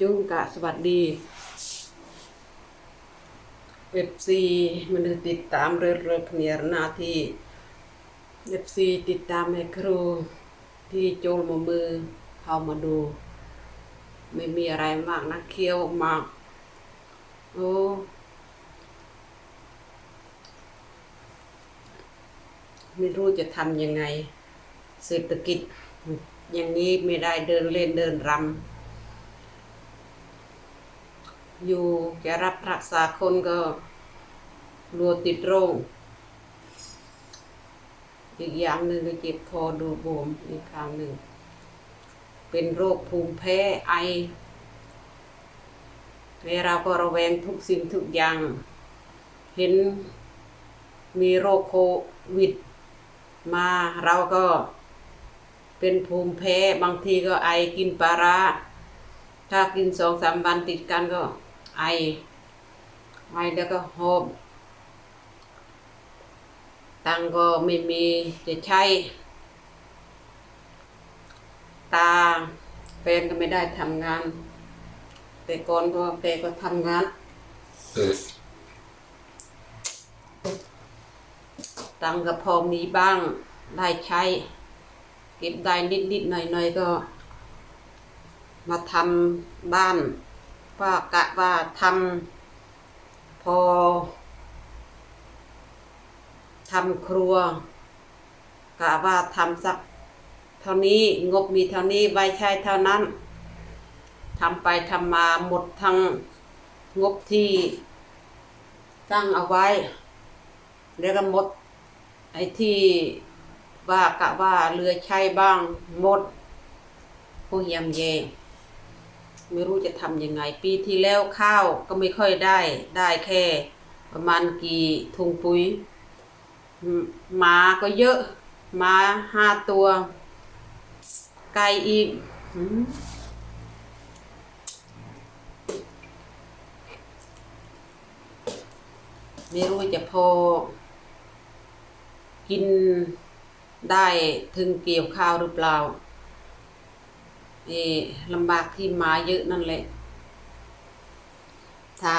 จุงกะสวัสดีเอฟซีมันติดตามเรือเรือพเนียรนาที่เอฟซีติดตามให้ครู ที่โจลมามือเข้ามาดู ไม่มีอะไรมากนะเคี้ยวมากโอ้ไม่รู้จะทำยังไง เศรษฐกิจ อย่างนี้ไม่ได้เดินเล่นเดินรำ อยู่แกรับรักษาคนก็กลัวติดโรค อีกอย่างหนึ่งก็เจ็บคอดูบวมอีกครั้งหนึ่ง เป็นโรคภูมิแพ้ไอแล้วเราก็ระแวงทุกสิ่งทุกอย่าง เห็นมีโรคโควิดมาเราก็เป็นภูมิแพ้บางทีก็ไอกินปลาร้าถ้ากินสองสามวันติดกันก็ ไอ ไอแล้วก็หอบตังก็ไม่มีจะใช้ ตาแฟนก็ไม่ได้ทำงาน แต่ก่อนก็แกก็ทำงาน ตังก็พอมีบ้าง ได้ใช้ เก็บได้นิดๆหน่อยๆก็ มาทำบ้าน ว่ากะว่าทำพอทำครัวกะว่าทำสักเท่านี้งบมีเท่านี้ไว้ใช้เท่านั้นทำไปทำมาหมดทั้งงบที่ตั้งเอาไว้ แล้วก็หมด ไอ้ที่ว่ากะว่าเรือใช้บ้างหมดพวกยำแย ไม่รู้จะทำยังไง ปีที่แล้วข้าวก็ไม่ค่อยได้ได้แค่ ประมาณกี่ถุงปุ๋ยหมาก็เยอะหมาห้าตัว ไก่อีกไม่รู้จะพอ กินได้ถึงเกี่ยวข้าวหรือเปล่า ลำบากที่หมาเยอะนั่นแหละ ถ้า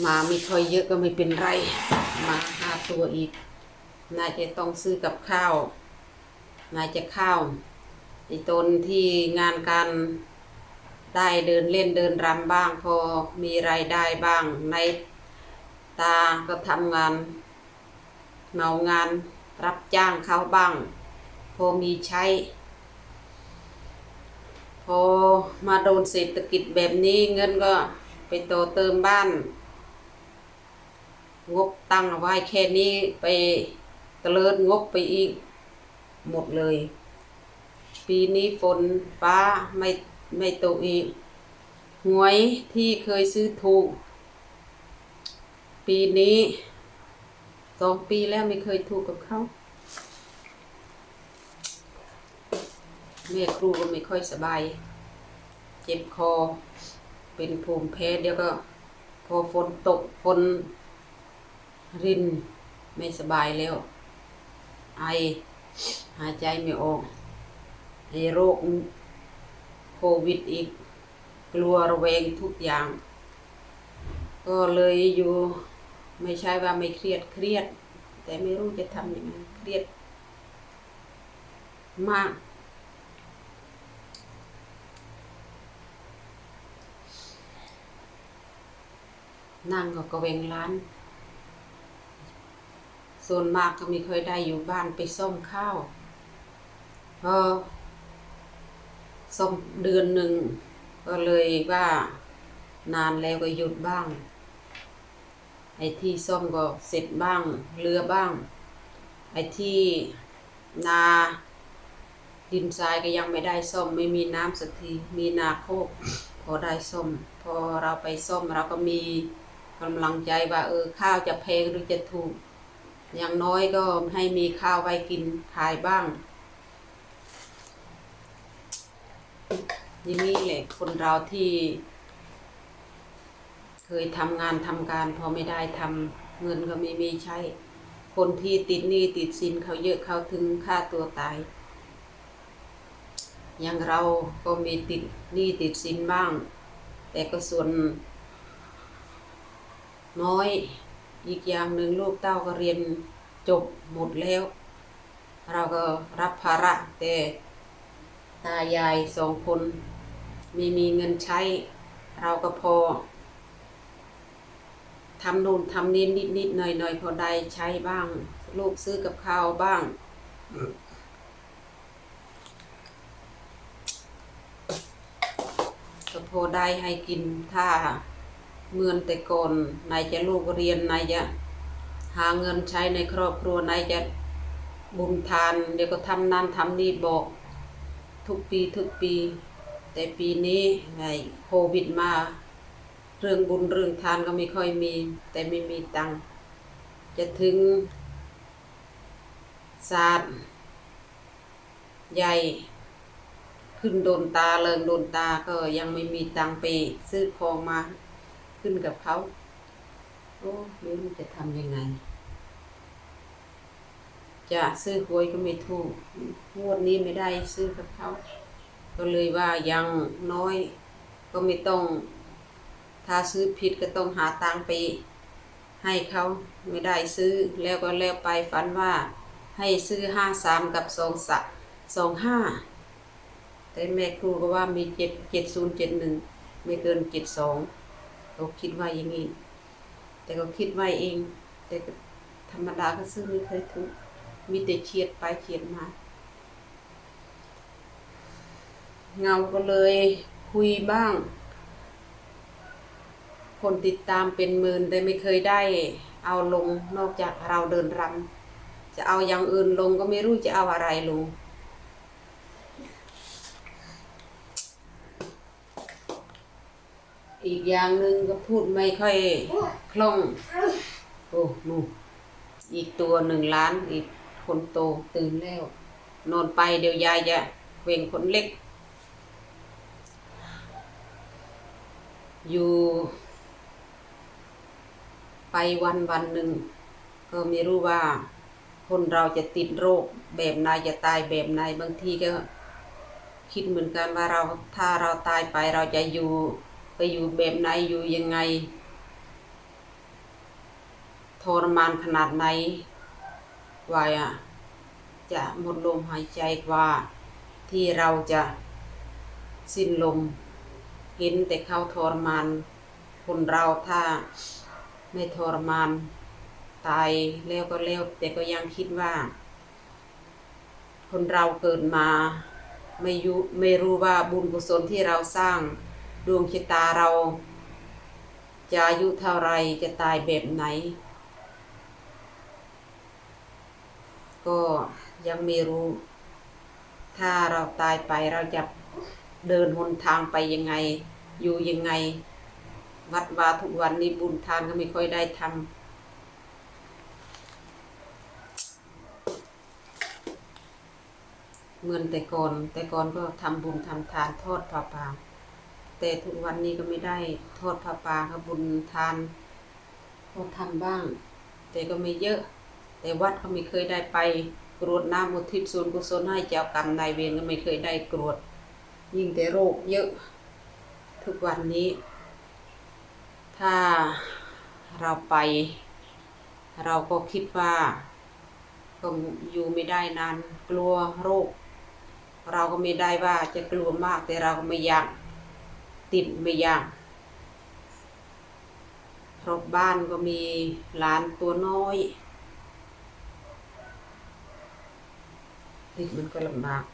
หมาไม่ค่อยเยอะก็ไม่เป็นไรหมาห้าตัวอีก น่าจะต้องซื้อกับข้าว น่าจะข้าวไอ้ตนที่งานการได้เดินเล่นเดินรำบ้าง พอมีรายได้บ้างในตาก็ทำงานเมางานรับจ้างเขาบ้าง พอมีใช้ พอมาโดนเศรษฐกิจแบบนี้เงินก็ไปโตอเติมบ้านงบตั้งเอาไว้แค่นี้ไปเตลิดงบไปอีก หมดเลย ปีนี้ฝนฟ้าไม่ไม่ตกอีกหวยที่เคยซื้อถูก ปีนี้สองปีแล้วไม่เคยถูกกับเขา แม่ครูก็ไม่ค่อยสบาย เจ็บคอ เป็นภูมิแพ้เดี๋ยวก็ พอฝนตกฝนรินไม่สบายแล้ว ไอ หายใจไม่ออกไอโรคโควิดอีก กลัวระแวงทุกอย่าง ก็เลยอยู่ไม่ใช่ว่าไม่เครียดเครียด แต่ไม่รู้จะทำยังไงเครียดมาก นั่งก็กระเวงร้าน ส่วนมากก็ไม่ค่อยได้อยู่บ้านไปซ่อมข้าวพอซ่อมเดือนหนึ่ง ก็เลยว่านานแล้วก็หยุดบ้าง ไอ้ที่ซ่อมก็เสร็จบ้าง เรือบ้าง ไอ้ที่นาดินทรายก็ยังไม่ได้ซ่อมไม่มีน้ำสักทีมีนาโคกพอได้ซ่อมพอเราไปซ่อมเราก็มี กำลังใจว่าเออข้าวจะแพงหรือจะถูก อย่างน้อยก็ให้มีข้าวไว้กินขายบ้าง อย่างนี้แหละคนเราที่ เคยทำงานทำการพอไม่ได้ทำเงินก็ไม่มีใช้ คนที่ติดหนี้ติดสินเขาเยอะเขาถึงฆ่าตัวตายอย่างเราก็มีติดหนี้ติดสินบ้าง แต่ก็ส่วน น้อย อีกอย่างหนึ่งลูกเต้าก็เรียนจบหมดแล้ว เราก็รับภาระแต่ตายายสองคนไม่มีเงินใช้ เราก็พอทำนู่นทำนี่นิดนิดๆหน่อยหน่อยๆพอได้ใช้บ้าง ลูกซื้อกับข้าวบ้าง ก็พอได้ให้กินถ้า เมื่อนแต่ก่อนนายจะลูกเรียนนายจะหาเงินใช้ในครอบครัวนายจะบุญทาน เดี๋ยวก็ทำนั่นทำนี่บอก ทุกปีทุกปี แต่ปีนี้ไงโควิดมา เรื่องบุญเรื่องทานก็ไม่ค่อยมี แต่ไม่มีตังจะถึงศาสตร์ใหญ่ขึ้นโดนตาเลิงโดนตาก็ยังไม่มีตังไปซื้อของมา ขึ้นกับเขาโอ้ไม่รู้จะทำยังไง จะซื้อหวยก็ไม่ถูกงวดนี้ไม่ได้ซื้อกับเขา ก็เลยว่ายังน้อย ก็ไม่ต้อง ถ้าซื้อผิดก็ต้องหาตังไป ให้เขาไม่ได้ซื้อแล้วก็แล้วไปฝันว่า ให้ซื้อห้าสามกับสองสะสองห้าแต่แม่ครูก็ว่ามีเจ็ดเจ็ดศูนย์เจ็ดหนึ่งไม่เกินเจ็ดสอง เขาคิดว่าอย่างนี้ แต่ก็คิดไว้เอง แต่ธรรมดาก็ซื้อไม่เคยถูก มีแต่เฉียดไปเฉียดมา เงาก็เลยคุยบ้าง คนติดตามเป็นหมื่นแต่ไม่เคยได้เอาลงนอกจากเราเดินรำจะเอาอย่างอื่นลงก็ไม่รู้จะเอาอะไรลง อีกอย่างหนึ่งก็พูดไม่ค่อยคล่อง โอ้นู่อีกตัวหนึ่งล้านอีกคนโตตื่นแล้ว นอนไปเดี๋ยวยายจะเวงคนเล็ก อยู่ ไปวันวันหนึ่ง ก็ไม่รู้ว่า คนเราจะติดโรคแบบไหนจะตายแบบไหนบางทีก็ คิดเหมือนกันว่าเราถ้าเราตายไปเราจะอยู่ ไปอยู่แบบไหนอยู่ยังไง ทรมานขนาดไหนว่าอะจะหมดลมหายใจกว่าที่เราจะสิ้นลม เห็นแต่เขาทรมาน คนเราถ้าไม่ทรมาน ตายแล้วก็แล้วแต่ก็ยังคิดว่า คนเราเกิดมา ไม่ยุไม่รู้ว่าบุญกุศลที่เราสร้าง ดวงชะตาเรา จะอายุเท่าไรจะตายแบบไหน ก็ยังไม่รู้ ถ้าเราตายไปเราจะเดินหนทางไปยังไง อยู่ยังไง วัดวาทุกวันนี้บุญทานก็ไม่ค่อยได้ทำเหมือนแต่ก่อนแต่ก่อนก็ทำบุญทำทานทอดผ้าป่า แต่ทุกวันนี้ก็ไม่ได้ทอดผ้าป่าครับบุญทานก็ทำบ้าง แต่ก็ไม่เยอะ แต่วัดก็ไม่เคยได้ไปกรวดน้ำอุทิศส่วนกุศลให้เจ้ากรรมนายเวรก็ไม่เคยได้กรวด ยิ่งแต่โรคเยอะ ทุกวันนี้ ถ้าเราไป เราก็คิดว่าก็อยู่ไม่ได้นานกลัวโรค เราก็ไม่ได้ว่าจะกลัวมากแต่เราก็ไม่อยาก ติดไม่อยากเพราะบ้านก็มีหลานตัวน้อยนี่มันก็ลำบาก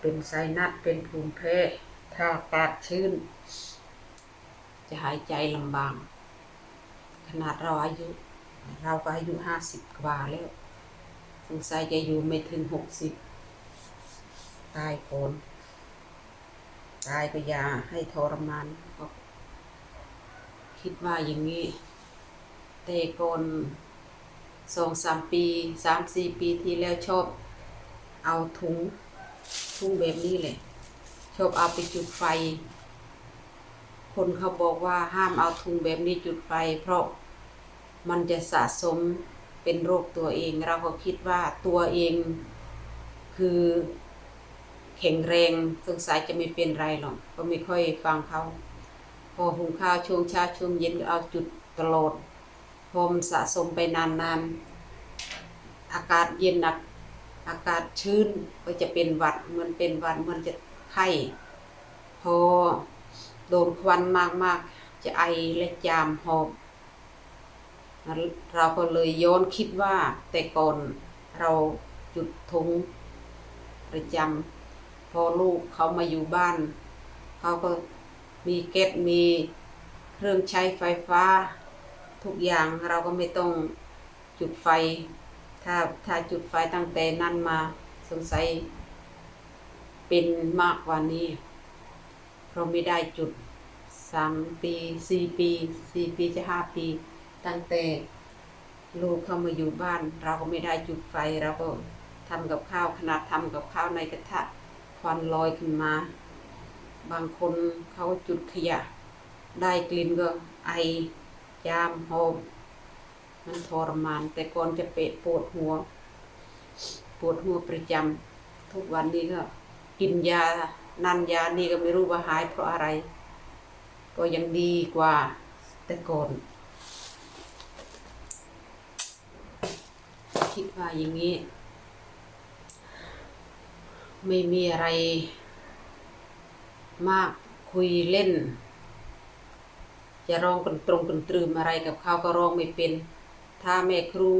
เป็นไซนัสเป็นภูมิแพ้ถ้าอากาศชื้น จะหายใจลำบาก ขนาดเราอายุ เราก็อายุห้าสิบกว่าแล้ว งสัยจะอยู่ไม่ถึงหกสิบตายก่อนตายก็ยาให้ทรมานก็คิดว่าอย่างนี้แต่ก่อนสองสามปีสามสี่ปีที่แล้วชอบเอาถุงถุงแบบนี้แหละชอบเอาไปจุดไฟ คนเขาบอกว่าห้ามเอาถุงแบบนี้จุดไฟ เพราะมันจะสะสม เป็นโรคตัวเอง เราก็คิดว่าตัวเองคือแข็งแรงสงสัยจะไม่เป็นไรหรอกก็ไม่ค่อยฟังเขาพอหุงข้าวช่วงเช้าช่วงเย็นก็เอาจุดตลอดพอมันสะสมไปนานๆ อากาศเย็นหนักอากาศชื้นก็จะเป็นหวัดเหมันเป็นหวัดเหมันจะไข้พอโดนควันมากๆ จะไอและจามหอบ เราก็เลยย้อนคิดว่าแต่ก่อนเราจุดทุงประจำพอลูกเขามาอยู่บ้าน เขาก็มีแก๊สมีเครื่องใช้ไฟฟ้า ทุกอย่างเราก็ไม่ต้องจุดไฟ ถ้าถ้าจุดไฟตั้งแต่นั้นมาสงสัยเป็นมากกว่านี้ เพราะไม่ได้จุดสามปีสี่ปีสี่ปีจะห้าปี ตั้งแต่ลูกเข้ามาอยู่บ้าน เราก็ไม่ได้จุดไฟเราก็ทำกับข้าวขนาดทำกับข้าวในกระทะควันลอยขึ้นมา บางคนเขาจุดขยะ ได้กลิ่นก็ไอจามหอมมันทรมาน แต่ก่อนจะเปะปวดหัว ปวดหัวประจำทุกวันนี้ก็กินยานันยานี่ก็ไม่รู้ว่าหายเพราะอะไร ก็ยังดีกว่าแต่ก่อน คิดว่าอย่างนี้ ไม่มีอะไร มากคุยเล่น จะร้องกันตรงกันตรึมอะไรกับเขาก็ร้องไม่เป็น ถ้าแม่ครู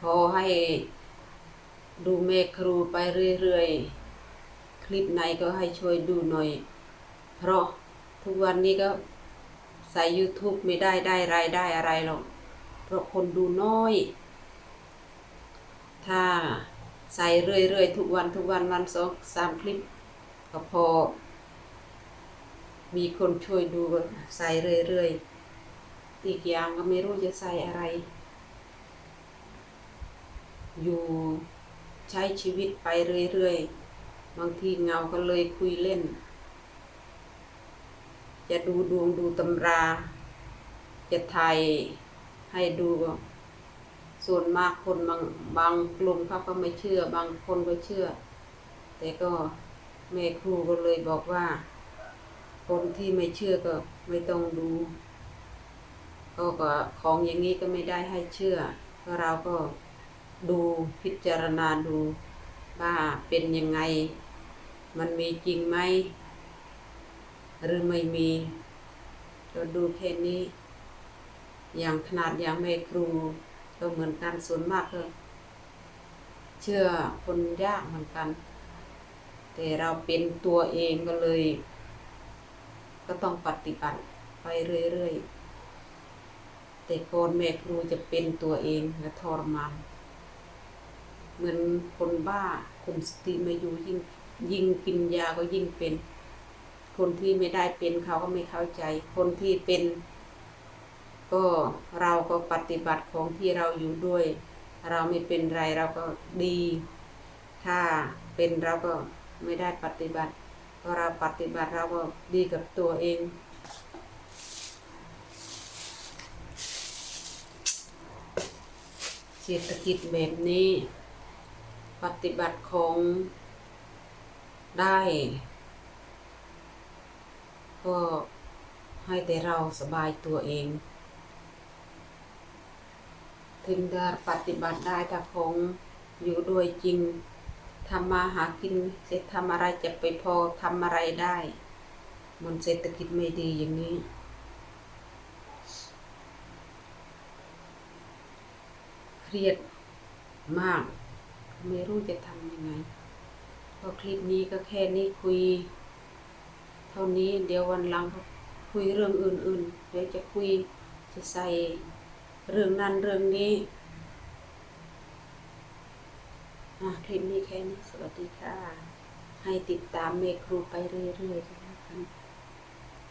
ขอให้ดูแม่ครูไปเรื่อยๆ คลิปไหนก็ให้ช่วยดูหน่อย เพราะทุกวันนี้ก็ใส่ YouTube ไม่ได้ได้รายได้อะไรหรอก เพราะคนดูน้อย ถ้าใส่เรื่อยๆ ทุกวันทุกวันวันสองสามคลิป ก็พอ มีคนช่วยดูใส่เรื่อยๆ อีกอย่างก็ไม่รู้จะใส่อะไร อยู่ใช้ชีวิตไปเรื่อยๆ บางทีเงาก็เลยคุยเล่น จะดูดวงดูตำรา จะถ่ายให้ดู ส่วนมากคนบางบางกลุ่มเขาก็ไม่เชื่อ บางคนก็เชื่อ แต่ก็แม่ครูก็เลยบอกว่า คนที่ไม่เชื่อก็ไม่ต้องดูก็ก็ของอย่างนี้ก็ไม่ได้ให้เชื่อเพราะเราก็ดูพิจารณาดูว่าเป็นยังไง มันมีจริงไหมหรือไม่มีก็ดูแค่นี้ อย่างขนาดอย่างแม่ครู ก็เหมือนกันส่วนมากก็เชื่อคนยากเหมือนกัน แต่เราเป็นตัวเองก็เลย ก็ต้องปฏิบัติไปเรื่อยๆแต่ก่อนแม่ครูจะเป็นตัวเองและทรมานเหมือนคนบ้าคนสติไม่อยู่ยิ่งยิ่งกินยาก็ยิ่งเป็น คนที่ไม่ได้เป็นเขาก็ไม่เข้าใจ คนที่เป็น ก็เราก็ปฏิบัติของที่เราอยู่ด้วย เราไม่เป็นไรเราก็ดี ถ้าเป็นเราก็ไม่ได้ปฏิบัติพอเราปฏิบัติเราก็ดีกับตัวเองเศรษฐกิจแบบนี้ ปฏิบัติของได้ก็ให้แต่เราสบายตัวเอง ถึงจะปฏิบัติได้ถ้าคงอยู่ด้วยจริงทำมาหากินเสร็จทำอะไรจะไปพอทำอะไรได้ มันเศรษฐกิจไม่ดีอย่างนี้ เครียดมาก ไม่รู้จะทำยังไงก็คลิปนี้ก็แค่นี้คุย เท่านี้เดี๋ยววันหลังคุยเรื่องอื่น ๆ เดี๋ยวจะคุยจะใส่ เรื่องนั้นเรื่องนี้คลิปนี้แค่นี้สวัสดีค่ะ ให้ติดตามเมครูไปเรื่อยๆกันแล้วกัน